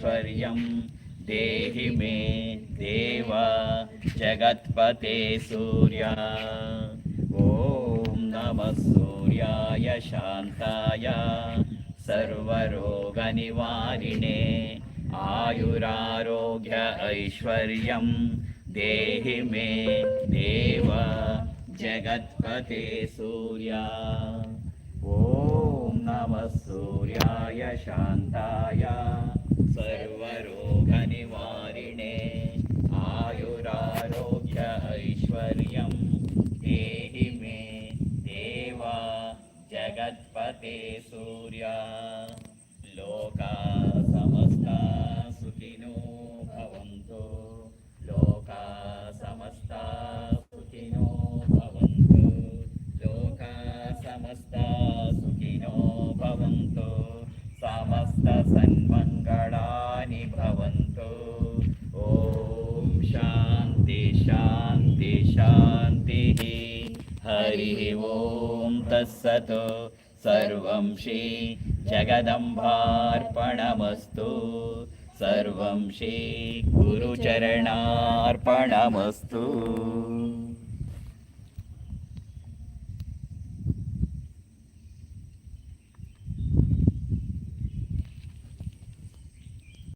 ऐश्वर्यं देहि मे देव जगत्पते सूर्या। ॐ नमः सूर्याय शान्ताय। सर्वरोगनिवारिणे आयुरारोग्य ऐश्वर्यं देहि मे देव जगत्पते सूर्या। ॐ नमः सूर्याय शान्ताय। ఐశ్వర్యం దేహి మే దేవా జగత్పతే సూర్య లోకా సమస్త సుఖినో భవంతు లోకా సమస్త సుఖినో భవంతు లోకా సమస్త సుఖినో భవంతు हरिः ॐ तत्सत्। सर्वं श्री जगदम्बार्पणमस्तु। सर्वं श्री गुरुचरणार्पणमस्तु।